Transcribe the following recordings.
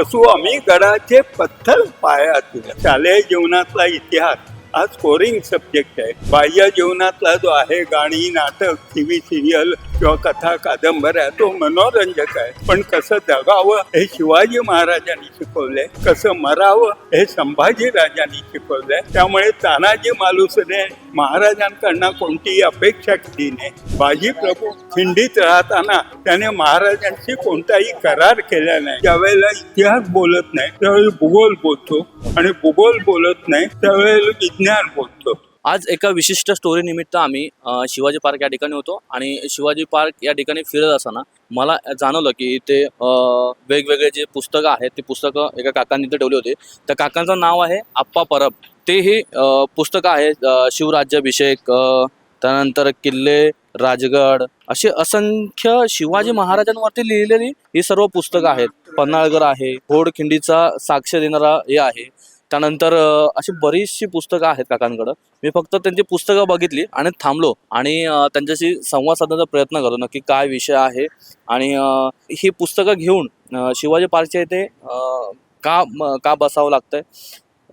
असू आम्ही गडाचे पत्थर पायात शालेय जीवनातला इतिहास हा स्कोरिंग सब्जेक्ट आहे. बाह्य जीवनातला जो आहे गाणी नाटक टी व्ही सिरियल किंवा कथा कादंबऱ्या तो मनोरंजक आहे. पण कसं जगावं हे शिवाजी महाराजांनी शिकवलंय. कसं मरावं हे संभाजी राजांनी शिकवलंय. त्यामुळे तानाजी मालुसरे महाराजांकडनं कोणतीही अपेक्षा केली नाही. बाजी प्रभू खिंडीत राहताना त्याने महाराजांशी कोणताही करार केला नाही. ज्यावेळेला इतिहास बोलत नाही त्यावेळेला भूगोल बोलतो आणि भूगोल बोलत नाही त्यावेळेला विज्ञान बोलतो. आज एका विशिष्ट स्टोरी निमित्त आम्ही शिवाजी पार्क या ठिकाणी होतो आणि शिवाजी पार्क या ठिकाणी फिरत असताना मला जाणवलं की इथे वेगवेगळे जे पुस्तकं आहेत ते पुस्तकं एका काकांनी इथे ठेवली होती. त्या काकांचं नाव आहे आप्पा परब. ते ही पुस्तकं आहेत शिवराज्याभिषेक त्यानंतर किल्ले राजगड असे असंख्य शिवाजी महाराजांवरती लिहिलेली ही सर्व पुस्तकं आहेत. पन्हाळगड आहे घोडखिंडीचा साक्ष देणारा हे आहे. त्यानंतर अशी बरीचशी पुस्तकं आहेत काकांकडं. मी फक्त त्यांची पुस्तकं बघितली आणि थांबलो आणि त्यांच्याशी संवाद साधण्याचा प्रयत्न करतो नक्की काय विषय आहे. आणि ही पुस्तकं घेऊन शिवाजी पार्कच्या इथे का का बसावं लागतंय?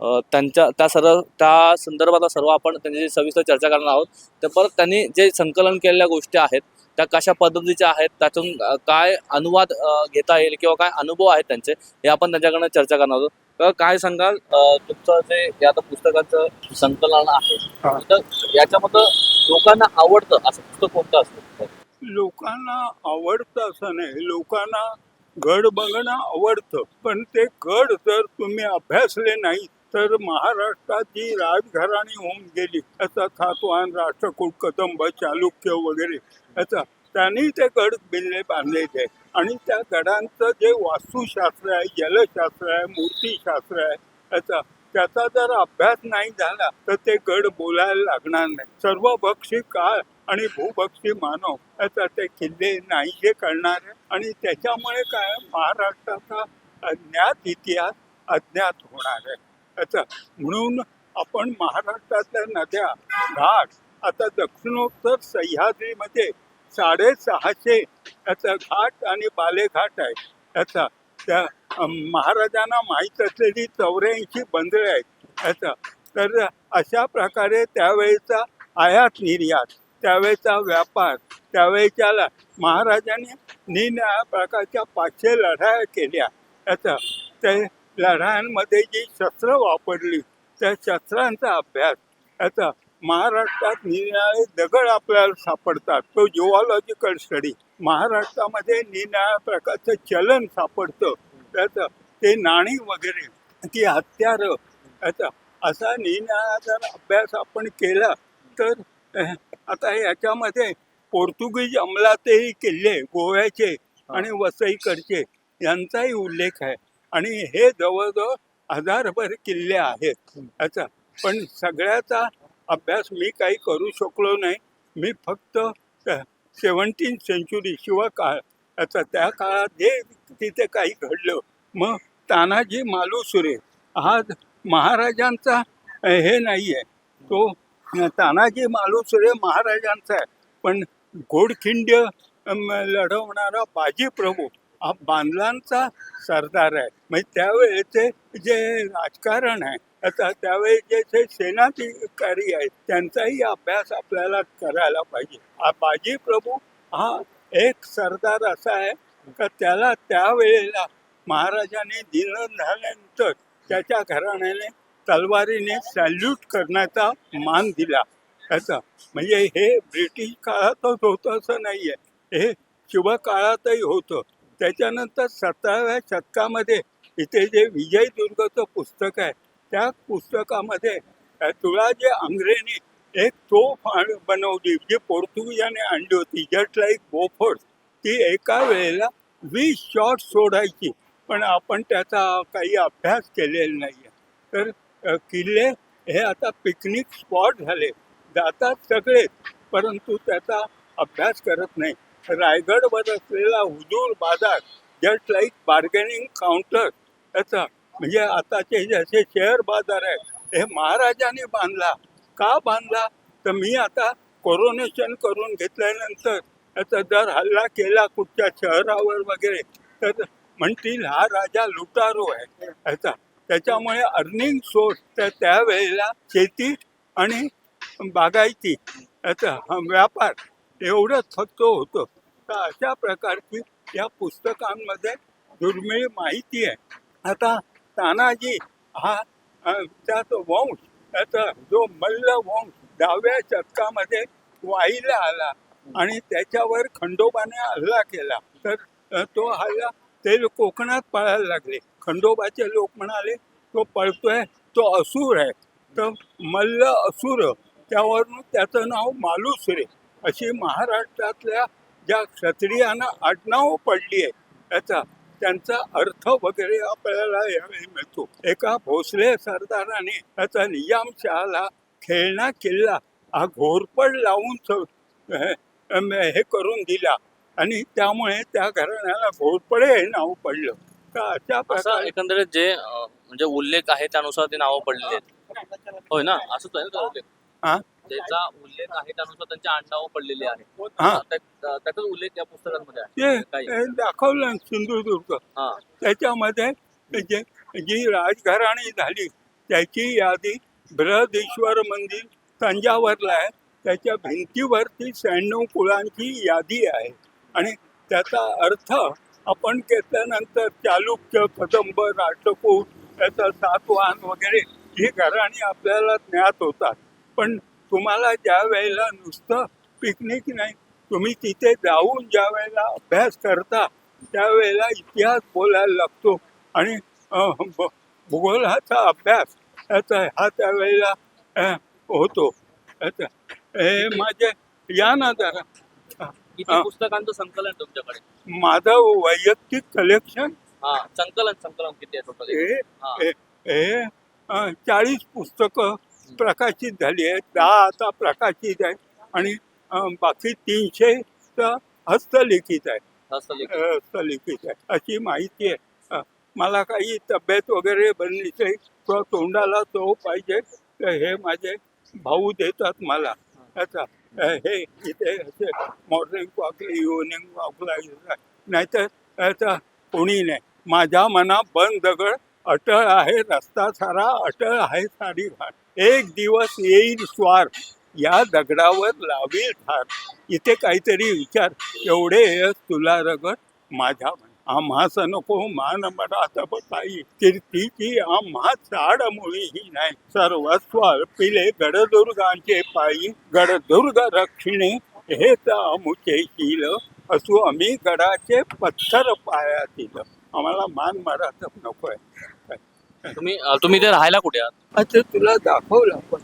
त्यांच्या त्या सर्व त्या संदर्भात सर्व आपण त्यांची सविस्तर चर्चा करणार आहोत तर परत त्यांनी जे संकलन केलेल्या गोष्टी आहेत त्या कशा पद्धतीच्या आहेत त्यातून काय अनुवाद घेता येईल किंवा काय अनुभव आहेत त्यांचे हे आपण त्यांच्याकडनं चर्चा करणार आहोत तर काय सांगाल तुमचं जे हे आता पुस्तकाचं संकलन आहे. तर याच्यामध्ये लोकांना आवडतं असं पुस्तक कोणतं असतं लोकांना आवडतं असं नाही लोकांना गड बघणं आवडतं पण ते गड जर तुम्ही अभ्यासले नाही तर महाराष्ट्रात जी राजघराणी होऊन गेली. असा खातवान राष्ट्रकूट कदंब चालुक्य वगैरे. याचा त्यांनी ते गड बिल्ले बांधलेले. आणि त्या गडांचं जे वास्तुशास्त्र आहे जलशास्त्र आहे मूर्तीशास्त्र आहे याचा त्याचा जर अभ्यास नाही झाला तर ते गड बोलायला लागणार नाही. सर्व बक्षी काळ आणि भूभक्षी मानव याचा ते किल्ले नाहीसे करणार आहे. आणि त्याच्यामुळे काय महाराष्ट्राचा अज्ञात इतिहास अज्ञात होणार आहे. याचा म्हणून आपण महाराष्ट्रातल्या नद्या घाट आता दक्षिणोत्तर सह्याद्रीमध्ये साडेसहाशे याचा घाट आणि बालेघाट आहे. याचा त्या महाराजांना माहीत असलेली चौऱ्याऐंशी बंदरे आहेत. याचा तर अशा प्रकारे त्यावेळेचा आयात निर्यात त्यावेळेचा व्यापार त्यावेळेच्या महाराजांनी निन्या प्रकारच्या पाचशे लढाया केल्या. याचा ते लढायांमध्ये जी शस्त्र वापरली त्या शस्त्रांचा अभ्यास. याचा महाराष्ट्रात निराळे दगड आपल्याला सापडतात. तो जिओलॉजिकल स्टडी महाराष्ट्रामध्ये निराळ्या प्रकारचं चलन सापडतं. त्याचं ते नाणी वगैरे ती हत्यारं. याचा असा निनाळा जर अभ्यास आपण केला तर आता याच्यामध्ये पोर्तुगीज अंमलातही किल्ले गोव्याचे आणि वसईकडचे यांचाही उल्लेख आहे. आणि हे जवळजवळ हजारभर किल्ले आहेत. याचा पण सगळ्याचा अभ्यास मी काही करू शकलो नाही. मी फक्त सेवन्टीन सेंचुरी शिवकाळ याचा त्या काळात जे तिथे काही घडलं. मग तानाजी मालुसुरे हा महाराजांचा हे नाही आहे तो तानाजी मालुसुरे महाराजांचा आहे. पण घोडखिंड लढवणारा बाजी प्रभू बांधलांचा सरदार आहे. म्हणजे त्यावेळेचे जे राजकारण आहे आता त्यावेळेचे जे सेनाधिकारी आहेत त्यांचाही अभ्यास आपल्याला करायला पाहिजे. बाजी प्रभू हा एक सरदार असा आहे का त्याला त्यावेळेला महाराजांनी दिलं झाल्यानंतर त्याच्या घराण्याने तलवारीने सॅल्यूट करण्याचा मान दिला. त्याचा म्हणजे हे ब्रिटिश काळातच होतं असं नाही आहे हे शिवकाळातही होतं. त्याच्यानंतर सतराव्या शतकामध्ये इथे जे विजयदुर्गचं पुस्तक आहे त्या पुस्तकामध्ये तुळाजी आंग्रेनी एक तोफ बनवली जी पोर्तुगीजाने आणली होती जस्ट लाईक बोफोर्स ती एका वेळेला वीस शॉट सोडायची पण आपण त्याचा काही अभ्यास केलेला नाही आहे तर किल्ले हे आता पिकनिक स्पॉट झाले. जातात सगळे परंतु त्याचा अभ्यास करत नाही. रायगडवर असलेला हुजूर बाजार जस्ट लाईक बार्गेनिंग काउंटर याचा म्हणजे आताचे जसे शेअर बाजार आहे हे महाराजांनी बांधला. का बांधला? तर मी आता कोरोनेशन करून घेतल्यानंतर याचा जर हल्ला केला कुठच्या शहरावर वगैरे तर म्हणतील हा राजा लुटारो आहे. याचा त्याच्यामुळे अर्निंग सोर्स त्या त्यावेळेला शेती आणि बागायती याचा हा व्यापार एवढंच फक्त होतं. तर अशा प्रकारची या पुस्तकांमध्ये दुर्मिळ माहिती आहे. आता तानाजी हा त्याचा वंश त्याचा जो मल्ल वंश दहाव्या शतकामध्ये वाईला आला आणि त्याच्यावर खंडोबाने हल्ला केला. तर तो हल्ला ते कोकणात पळायला लागले. खंडोबाचे लोक म्हणाले तो पळतोय तो असुर आहे. तर मल्ल असुर त्यावरून त्याचं नाव मालुसरे अशी महाराष्ट्रातल्या ज्या क्षत्रियांना आडनाव पडली आहे त्याचा त्यांचा अर्थ वगैरे आपल्याला यावेळी मिळतो. एका भोसले सरदाराने त्याचा निजामशहाला खेळणा किल्ला हा घोरपड लावून हे करून दिला. आणि त्यामुळे त्या घराण्याला घोरपडे हे नाव पडलं. तर अशा असं प्रकारे एकंदरीत जे म्हणजे उल्लेख आहे त्यानुसार ते नावं आहेत होय ना? असंच आहे ना तो उल्लेख? हा? ज्याचा उल्लेख आहे त्यानुसार त्यांची आडनावं पडलेली आहे. हा. त्या- त्याचाच उल्लेख या पुस्तकांमध्ये आहे. काही. दाखवलं ना सिंधुदुर्ग. हा. त्याच्यामध्ये जे जी राजघराणी झाली त्याची यादी बृहदेश्वर मंदिर तंजावरला आहे. त्याच्या भिंतीवरती शहाण्णव कुळांची यादी आहे. आणि त्याचा अर्थ आपण घेतल्यानंतर चालुक्य कदंब राष्ट्रकूट त्याचा सातवाहन वगैरे ही घराणी आपल्याला ज्ञात होतात. पण तुम्हाला ज्या वेळेला नुसतं पिकनिक नाही तुम्ही तिथे जाऊन ज्या वेळेला अभ्यास करता त्यावेळेला इतिहास बोलायला लागतो. आणि भूगोलाचा अभ्यास याचा हा त्यावेळेला होतो. हे माझे या ना जरा. पुस्तकांचं संकलन तुमच्याकडे. माझं वैयक्तिक कलेक्शन हा संकलन संकलन किती आहे चाळीस पुस्तकं प्रकाशित झाली आहेत दहा आता प्रकाशित आहेत. आणि बाकी तीनशे तर हस्तलिखित आहे. हस्तलेख हस्तलिखित आहे. अशी माहिती आहे. मला काही तब्येत वगैरे बनलीचे किंवा तोंडाला चव पाहिजे तर हे माझे भाऊ देतात मला. त्याचा हे इथे असे मॉर्निंग वॉकला इव्हनिंग वॉकला नाहीतर त्याचा कोणी नाही. माझ्या मना बंद दगड अटळ आहे रस्ता सारा अटळ आहे सारी घाट. एक दिवस येईल स्वार या दगडावर लावेल ठार. इथे काहीतरी विचार एवढे तुला रगड माझ्या मन आम्हास नको मान मरात काही कीर्तीची आम्हा चाड मुळी ही नाही. सर्वस्व अर्पिले गडदुर्गांचे पायी. गडदुर्ग रक्षिणे हेच आमुचे शील. असू आम्ही गडाचे पत्थर पायातील. आम्हाला मान मरात नको आहे तुम्ही अं, तुम्ही ते राहायला कुठे आहात? अच्छा तुला दाखवलं पण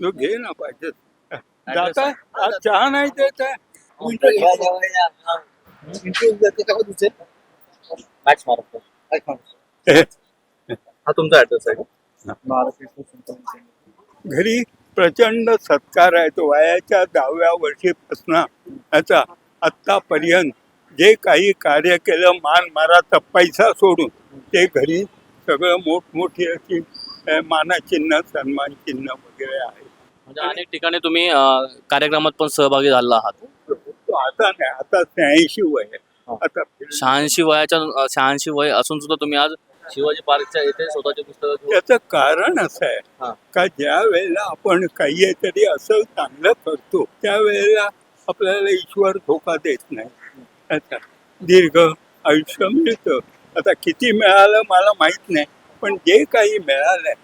तू घे ना पाहिजे. जाता आज चहा नाही देत आहे. महाराष्ट्र हा. तुमचा ऍड्रेस आहे घरी प्रचंड सत्कार आहे. तो वयाच्या दहाव्या वर्षीपासून याचा आत्तापर्यंत जे काही कार्य केलं मान माराचा पैसा सोडून ते घरी सगळं मोठमोठी अशी मानचिन्ह सन्मान चिन्ह वगैरे आहे. म्हणजे अनेक ठिकाणी तुम्ही अं, कार्यक्रमात पण सहभागी झाला आहात. तो आता नाही आता शहाऐंशी वय आहे. आता शहाऐंशी वयाच्या अं, शहाऐंशी वय असून सुद्धा तुम्ही आज शिवाजी पार्कच्या इथे स्वतःची पुस्तकं घेऊन याचं कारण असं आहे हा. का ज्या वेळेला आपण काहीतरी असं चांगलं करतो त्यावेळेला आपल्याला ईश्वर धोका देत नाही. दीर्घ आयुष्य मिळतं. आता किती मिळालं मला माहीत नाही पण जे काही मिळालंय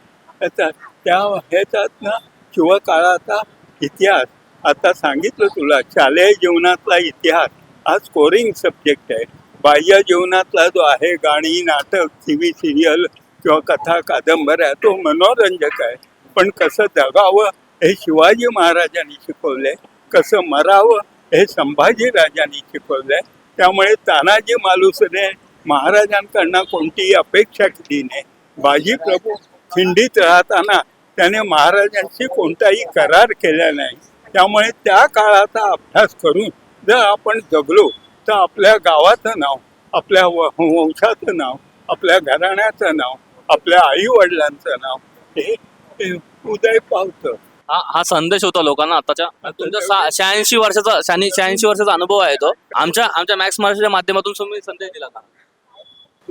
आता त्या ह्याच्यातनं शिवकाळाचा इतिहास. आता सांगितलं तुला शालेय जीवनातला इतिहास. हा स्कोरिंग सब्जेक्ट आहे. बाह्य जीवनातला जो आहे गाणी नाटक टी व्ही सिरियल किंवा कथा कादंबऱ्या तो मनोरंजक आहे. पण कसं जगावं हे शिवाजी महाराजांनी शिकवलंय कसं मरावं हे संभाजी राजांनी शिकवलंय. त्यामुळे तानाजी मालुसने महाराजांकडनं कोणतीही अपेक्षा केली नाही. बाजी प्रभू खिंडीत राहताना त्याने महाराजांशी कोणताही करार केला नाही. त्यामुळे त्या काळाचा अभ्यास करून जर आपण जगलो तर आपल्या गावाचं नाव आपल्या वंशाचं नाव आपल्या घराण्याचं नाव आपल्या आई वडिलांचं नाव हे उदय पावतं. हा हा संदेश होता लोकांना आताच्या. तुमचा शहाऐंशी वर्षाचा शहाऐंशी वर्षाचा अनुभव आहे तो. आमच्या आमच्या मॅक्स महाराष्ट्राच्या माध्यमातून तुम्ही संदेश दिला का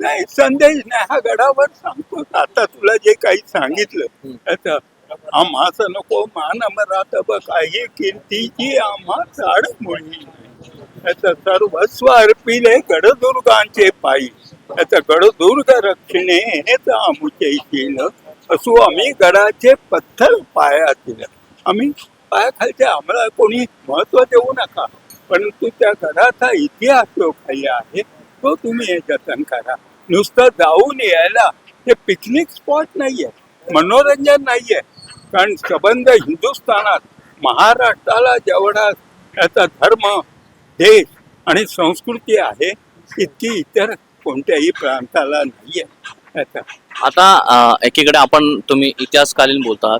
नाही संदेश नाही. हा गडावर सांगतो आता तुला जे काही सांगितलं. आता आम्हाचं नको मान अमरात काही कीर्तीची आम्हा चाड मुळी आता सर्वस्व अर्पिले गडदुर्गांचे पायी. आता गडदुर्ग रक्षणे हेच आमुचे शील असो आम्ही गडाचे पत्थर पायातील. आम्ही पायाखालचे आम्हाला कोणी महत्त्व देऊ नका. परंतु त्या गडाचा इतिहास जो काही आहे तो तुम्ही हे जतन करा. नुसतं जाऊन यायला. हे पिकनिक स्पॉट नाहीये. मनोरंजन नाहीये. कारण संबंध हिंदुस्थानात महाराष्ट्राला जेवढा त्याचा धर्म देश आणि संस्कृती आहे इतकी इतर कोणत्याही प्रांताला नाहीये. त्याचा आता एकीकडे आपण तुम्ही इतिहासकालीन बोलतात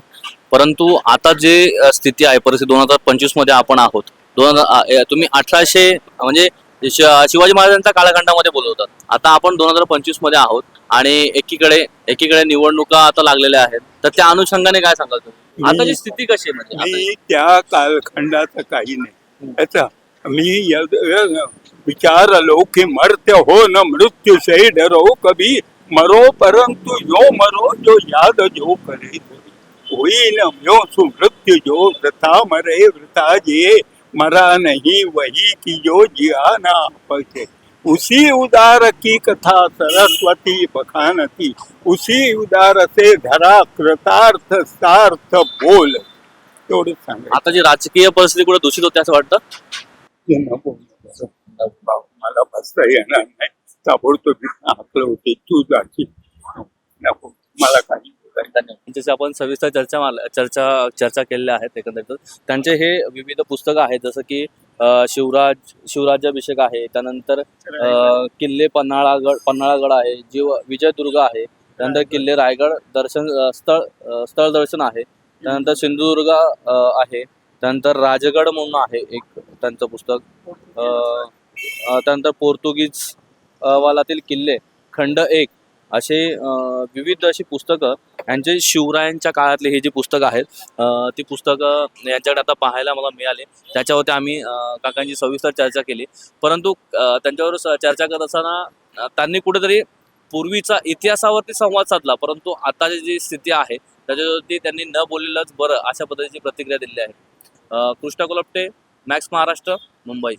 परंतु आता जे स्थिती आहे परिस्थिती दोन हजार पंचवीसमध्ये आपण आहोत. दोन हजार तुम्ही अठराशे म्हणजे श- शिवाजी महाराजांच्या कालखंडामध्ये बोलवतात. आता आपण दोन हजार पंचवीसमध्ये आहोत आणि एकीकडे एकीकडे निवडणुका आता लागलेल्या आहेत. तर त्या अनुषंगाने काय सांगाल तुम्ही? आता जी स्थिती कशी आहे म्हणजे? आता? मी त्या कालखंडाचं काही नाही. मी य- य- विचारलो की मर्त्य हो न मृत्यू से डरो कभी मरो परंतु यो मरो जो याद जो करे होई न सुमृत्यु जो वृथा मरे वृथा जिए मरा नहीं वही की जो जिया ना पहुंचे उसी उदार की कथा सरस्वती बखानती उसी उदार से धरा कृतार्थ सार्थ बोल। तेवढंच सांगायचं. आता जी राजकीय परिस्थिती कुठे दूषित होते असं वाटतं? ते नको. मला बसता येणार नाही. ताबडतोब आपलं होते तू जाशील. नको. मला काही त्यांच्याशी आपण सविस्तर चर्चा चर्चा चर्चा केलेल्या आहेत एकंदरीत. त्यांचे हे विविध पुस्तकं आहेत जसं की शिवराज शिवराज्याभिषेक आहे त्यानंतर किल्ले पन्हाळागड पन्हाळागड आहे जीव विजयदुर्ग आहे त्यानंतर किल्ले रायगड दर्शन स्थळ स्थळ दर्शन आहे त्यानंतर सिंधुदुर्ग आहे त्यानंतर राजगड म्हणून आहे एक त्यांचं पुस्तक त्यानंतर पोर्तुगीज वालातील किल्ले खंड एक असे विविध अशी पुस्तकं यांचे शिवरायांच्या काळातले हे जी पुस्तकं आहेत ती पुस्तकं यांच्याकडे आता पाहायला मला मिळाली. त्याच्यावरती आम्ही काकांची सविस्तर चर्चा केली. परंतु त्यांच्यावर स- चर्चा करत असताना त्यांनी कुठेतरी पूर्वीचा इतिहासावरती संवाद साधला. परंतु आताची जी स्थिती आहे त्याच्यावरती त्यांनी न बोललेलंच बरं अशा पद्धतीची प्रतिक्रिया दिली आहे. कृष्णा कोलपटे मॅक्स महाराष्ट्र मुंबई.